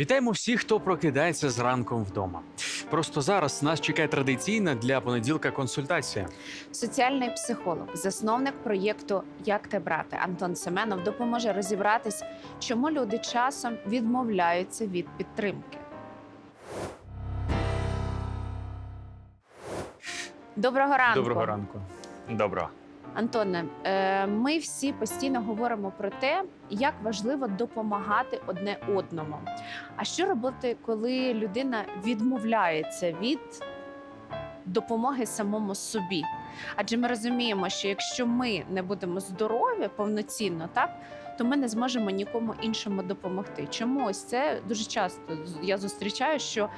Вітаємо всіх, хто прокидається зранком вдома. Просто зараз нас чекає традиційна для понеділка консультація. Соціальний психолог, засновник проєкту Як те брати Антон Семенов допоможе розібратись, чому люди часом відмовляються від підтримки. Доброго ранку. Доброго ранку. Добро. Антоне. е, Ми всі постійно говоримо про те, як важливо допомагати одне одному. А що робити, коли людина відмовляється від допомоги самому собі? Адже ми розуміємо, що якщо ми не будемо здорові повноцінно, так то ми не зможемо нікому іншому допомогти. Чому ось це дуже часто я зустрічаю, що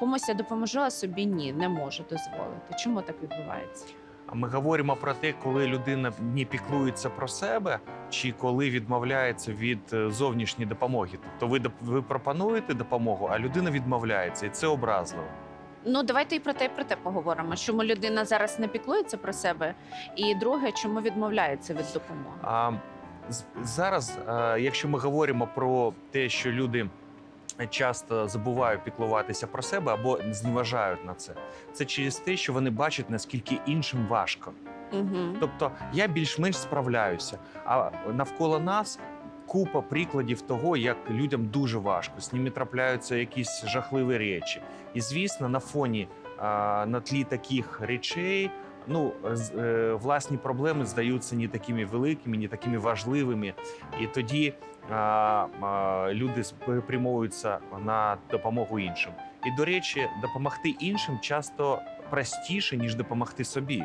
комусь я допоможу, а собі ні, не можу дозволити. Чому так відбувається? Ми говоримо про те, коли людина не піклується про себе, чи коли відмовляється від е, зовнішньої допомоги. Тобто ви, ви пропонуєте допомогу, а людина відмовляється, і це образливо. Ну, давайте і про те, і про те поговоримо. Чому людина зараз не піклується про себе, і друге, чому відмовляється від допомоги? А зараз, е, якщо ми говоримо про те, що люди часто забувають піклуватися про себе або зневажають на це, це через те, що вони бачать, наскільки іншим важко. Угу. Тобто я більш-менш справляюся, а навколо нас. Купа прикладів того, як людям дуже важко, з ними трапляються якісь жахливі речі. І звісно, на фоні на тлі таких речей, ну е, власні проблеми здаються не такими великими, не такими важливими. І тоді а, а, люди спрямовуються на допомогу іншим. І до речі, допомогти іншим часто простіше ніж допомогти собі.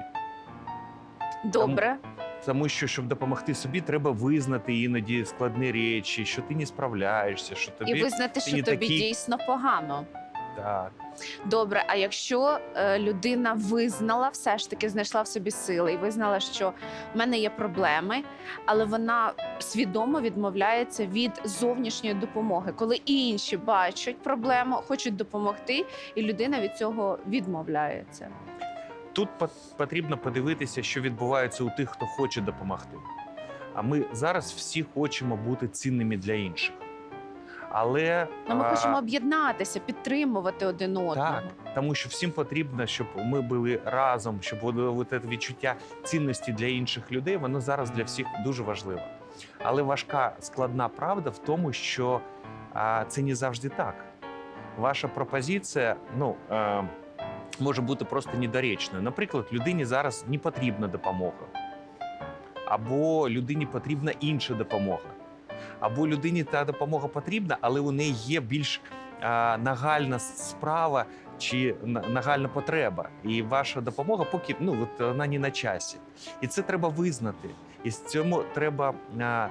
Добре. Тому що, щоб допомогти собі, треба визнати іноді складні речі, що ти не справляєшся, що тобі І визнати, ти що не тобі такий. дійсно погано. Так. Добре, а якщо е, людина визнала, все ж таки знайшла в собі сили і визнала, що в мене є проблеми, але вона свідомо відмовляється від зовнішньої допомоги, коли інші бачать проблему, хочуть допомогти, і людина від цього відмовляється. Тут пот- потрібно подивитися, що відбувається у тих, хто хоче допомогти. А ми зараз всі хочемо бути цінними для інших. Але Ну, ми а, хочемо об'єднатися, підтримувати один одного. Так, тому що всім потрібно, щоб ми були разом, щоб це відчуття цінності для інших людей. Воно зараз для всіх дуже важливо. Але важка складна правда в тому, що а, це не завжди так. Ваша пропозиція, ну. Е, Може бути просто недоречною. Наприклад, людині зараз не потрібна допомога, або людині потрібна інша допомога, або людині та допомога потрібна, але у неї є більш нагальна справа чи на- нагальна потреба. І ваша допомога поки ну от вона не на часі. І це треба визнати. І з цьому треба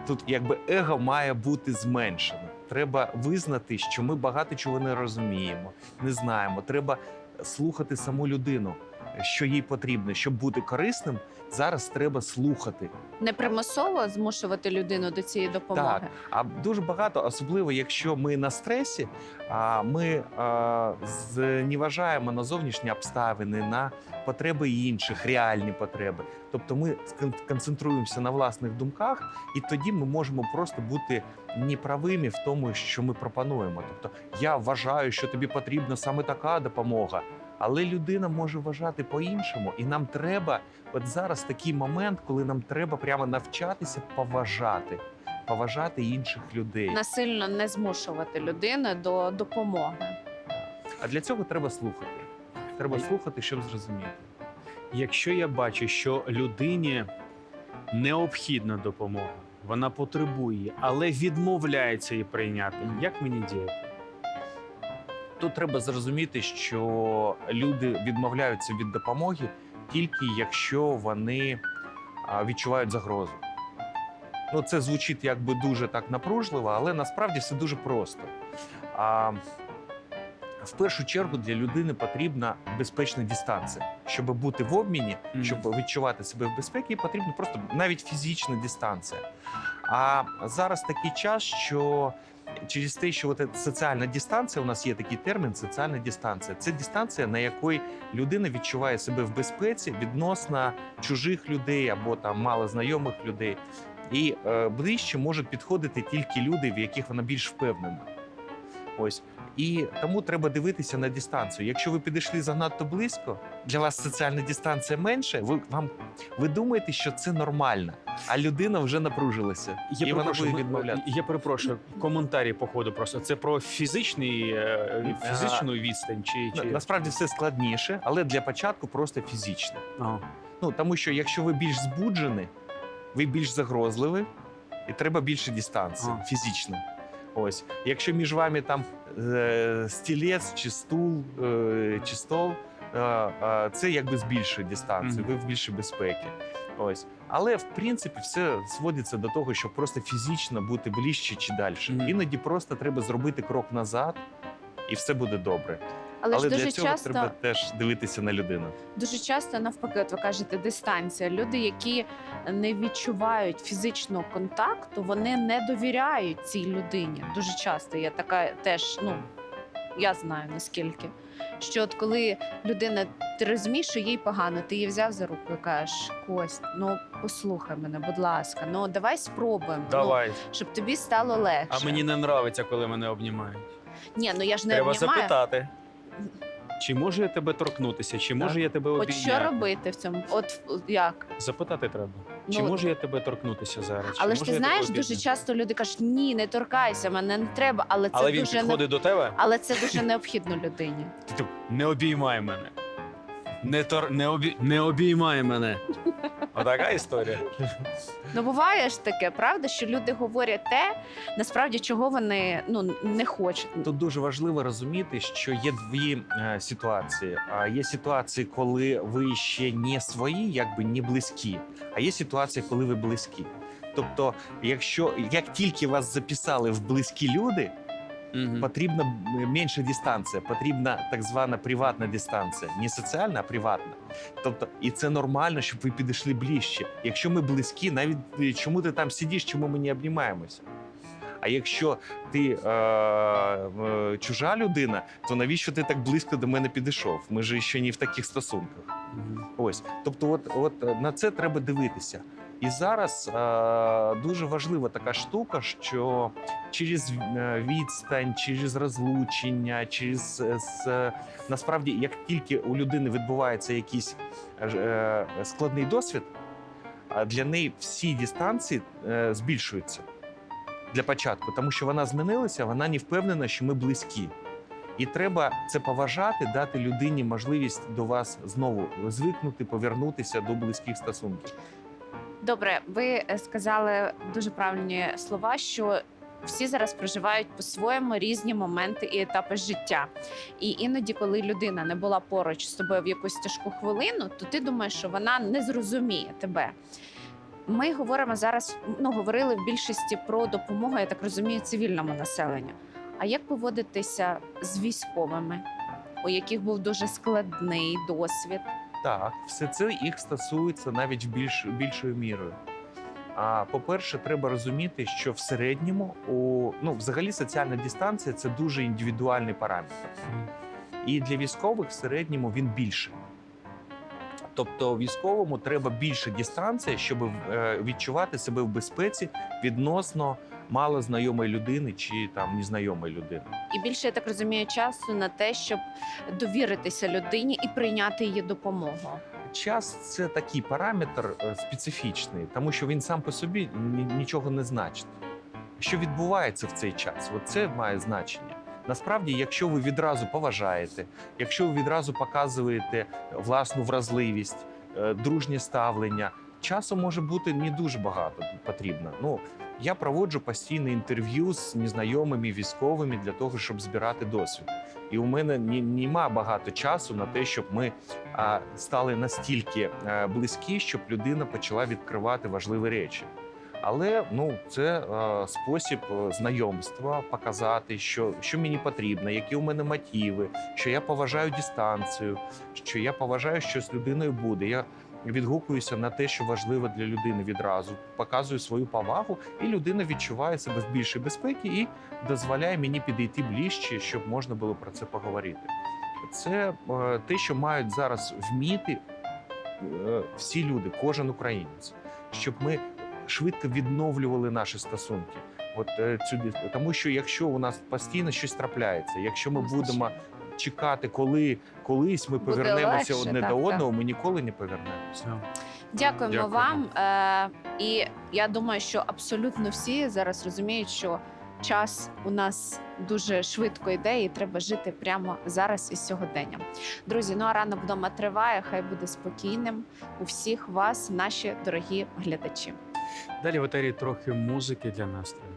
тут, якби его має бути зменшено. Треба визнати, що ми багато чого не розуміємо, не знаємо. Треба слухати саму людину, що їй потрібно, щоб бути корисним. Зараз треба слухати. Не примусово змушувати людину до цієї допомоги. Так. А дуже багато, особливо якщо ми на стресі, а ми а, зневажаємо на зовнішні обставини, на потреби інших, реальні потреби. Тобто ми концентруємося на власних думках, і тоді ми можемо просто бути неправими в тому, що ми пропонуємо. Тобто, я вважаю, що тобі потрібна саме така допомога. Але людина може вважати по-іншому, і нам треба от зараз такий момент, коли нам треба прямо навчатися поважати, поважати інших людей. Насильно не змушувати людину до допомоги. А для цього треба слухати. Треба слухати, щоб зрозуміти. Якщо я бачу, що людині необхідна допомога, вона потребує, але відмовляється її прийняти, як мені діяти? Тут треба зрозуміти, що люди відмовляються від допомоги тільки якщо вони відчувають загрозу. Ну, це звучить якби дуже так напружливо, але насправді все дуже просто. А, в першу чергу для людини потрібна безпечна дистанція. Щоб бути в обміні, Мгм. щоб відчувати себе в безпеці, потрібна просто навіть фізична дистанція. А зараз такий час, що через те, що от соціальна дистанція, у нас є такий термін соціальна дистанція. Це дистанція, на якій людина відчуває себе в безпеці відносно чужих людей або там малознайомих людей. І е, ближче можуть підходити тільки люди, в яких вона більш впевнена. Ось і тому треба дивитися на дистанцію. Якщо ви підійшли занадто близько, для вас соціальна дистанція менше. Ви вам ви думаєте, що це нормально, а людина вже напружилася, Я і вона буде відмовляти. Я перепрошую, коментарі по ходу просто. Це про фізичний, е, фізичну відстань чи, На- чи... Насправді все складніше, але для початку просто фізично. Ага. Ну тому що якщо ви більш збуджені, ви більш загрозливі, і треба більше дистанції А. фізично. Ось, якщо між вами там е, стілець чи стул е, чи стол, е, е, це якби збільшує дистанцію, ви в більшій безпеці. Ось. Але в принципі все зводиться до того, щоб просто фізично бути ближче чи далі. Іноді просто треба зробити крок назад, і все буде добре. Але, Але ж для дуже цього часто треба теж дивитися на людину. Дуже часто навпаки, от ви кажете, дистанція. Люди, які не відчувають фізичного контакту, вони не довіряють цій людині. Дуже часто я така теж, ну я знаю наскільки. Що от коли людина, ти розумієш, що їй погано, ти її взяв за руку і кажеш, Кость, ну послухай мене, будь ласка, ну давай спробуємо. Давай. Ну, щоб тобі стало легше. А мені не нравиться, коли мене обнімають. Ні, ну я ж не Треба обнімаю. запитати. Чи можу я тебе торкнутися, чи можу я тебе От обійняти? що робити в цьому? От як? Запитати треба. Чи Ну, можу я тебе торкнутися зараз? Чи Але ж можу ти я тебе знаєш, обійняти? дуже часто люди кажуть, ні, не торкайся, мене не треба, але це Але він дуже не... підходить до тебе, але це дуже необхідно людині. ти не обіймай мене. Не, тор... не, обі... не обіймай мене. Отака історія. Ну буває ж таке, правда, що люди говорять те, насправді чого вони ну не хочуть. Тут дуже важливо розуміти, що є дві е, ситуації. А є ситуації, коли ви ще не свої, якби не близькі, а є ситуація, коли ви близькі. Тобто, якщо як тільки вас записали в близькі люди, Мгм. потрібна менша дистанція, потрібна так звана приватна дистанція, не соціальна, а приватна. Тобто, і це нормально, щоб ви підійшли ближче. Якщо ми близькі, навіть е, чому ти там сидиш, чому ми не обнімаємося? А якщо ти е, е, чужа людина, то навіщо ти так близько до мене підійшов? Ми ж ще не в таких стосунках. Мгм. Ось, тобто, от, от е, на це треба дивитися. І зараз е, дуже важлива така штука, що через е, відстань, через розлучення, через е, насправді, як тільки у людини відбувається якийсь складний досвід, для неї всі дистанції збільшуються для початку, тому що вона змінилася, вона не впевнена, що ми близькі. І треба це поважати, дати людині можливість до вас знову звикнути, повернутися до близьких стосунків. Добре, ви е, сказали дуже правильні слова, що всі зараз проживають по-своєму різні моменти і етапи життя. І іноді, коли людина не була поруч з тобою в якусь тяжку хвилину, то ти думаєш, що вона не зрозуміє тебе. Ми говоримо зараз, ну говорили в більшості про допомогу, я так розумію, цивільному населенню. А як поводитися з військовими, у яких був дуже складний досвід? Так, все це їх стосується навіть більш, більшою мірою. А по-перше, треба розуміти, що в середньому у ну, взагалі соціальна дистанція це дуже індивідуальний параметр. І для військових в середньому він більше. Тобто військовому треба більше дистанція, щоб е, відчувати себе в безпеці відносно малознайомої людини чи там незнайомої людини. І більше я так розумію часу на те, щоб довіритися людині і прийняти її допомогу. Час це такий параметр е, специфічний, тому що він сам по собі нічого не значить. Що відбувається в цей час? От це має значення. Насправді, якщо ви відразу поважаєте, якщо ви відразу показуєте власну вразливість, е, дружнє ставлення, часу може бути не дуже багато потрібно. Ну я проводжу постійне інтерв'ю з незнайомими військовими для того, щоб збирати досвід. І у мене нема багато часу на те, щоб ми стали настільки е, близькі, щоб людина почала відкривати важливі речі. Але ну це е, спосіб е, знайомства, показати, що, що мені потрібно, які у мене мотиви, що я поважаю дистанцію, що я поважаю, що з людиною буде. Я відгукуюся на те, що важливо для людини відразу, показую свою повагу, і людина відчуває себе в більшій безпеці і дозволяє мені підійти ближче, щоб можна було про це поговорити. Це е, те, що мають зараз вміти е, всі люди, кожен українець, щоб ми швидко відновлювали наші стосунки. От е, цю дис- тому, що якщо у нас постійно щось трапляється, якщо ми будемо чекати, коли колись ми Буде повернемося легше, одне так, до так. одного, ми ніколи не повернемося. Дякуємо, Дякуємо. вам. Е, і я думаю, що абсолютно всі зараз розуміють, що час у нас дуже швидко йде, і треба жити прямо зараз і сьогодення. Друзі, ну а ранок вдома триває. Хай буде спокійним у всіх вас, наші дорогі глядачі. Далі в етері трохи музики для настрою.